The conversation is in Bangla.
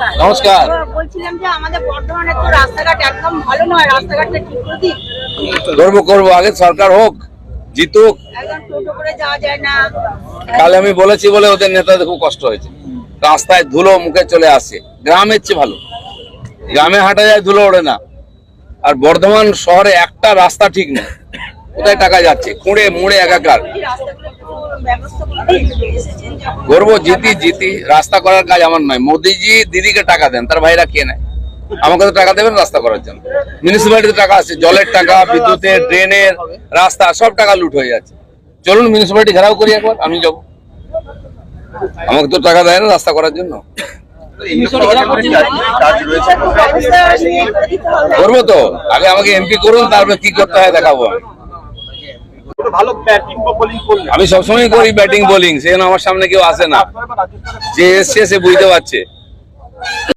নমস্কার। বলছিলাম যে আমাদের বর্ধমানের তো রাস্তাঘাট একদম ভালো নয় রাস্তাঘাটটা ঠিক করে দিন করব করব আগে সরকার হোক জিতুক। না। কালে আমি বলেছি বলে ওদের নেতাদের খুব কষ্ট হয়েছে। রাস্তায় ধুলো মুখে চলে আসে গ্রামের চেয়ে ভালো। গ্রামে হাঁটা যায় ধুলো ওড়ে না। আর বর্ধমান শহরে একটা রাস্তা ঠিক নেই। কোথায় টাকা যাচ্ছে? খুঁড়ে মুড়ে একাকার করব জিতি জিতি। রাস্তা করার কাজ আমার নয়। মোদিজি দিদিকে টাকা দেন, তার ভাইরা কে নেয়? আমাকে তো টাকা দেবেন রাস্তা করার জন্য। মিউনিসিপ্যালিটিতে টাকা আছে, জলের টাকা, বিদ্যুতের, ড্রেনের রাস্তা, সব টাকা লুট হয়ে যাচ্ছে। চলুন মিউনিসিপ্যালিটি ঘেরাও করি একবার, আমি যাব। আমাকে তো টাকা দেয় না রাস্তা করার জন্য। করব তো, আগে আমাকে এমপি করুন, তারপরে কি করতে হয় দেখাবো আমি। ভালো ব্যাটিং বা বোলিং করলেন আমি সবসময় করি ব্যাটিং বোলিং সেজন্য আমার সামনে কেউ আসে না। যে এসছে, সে বুঝতে পারছে।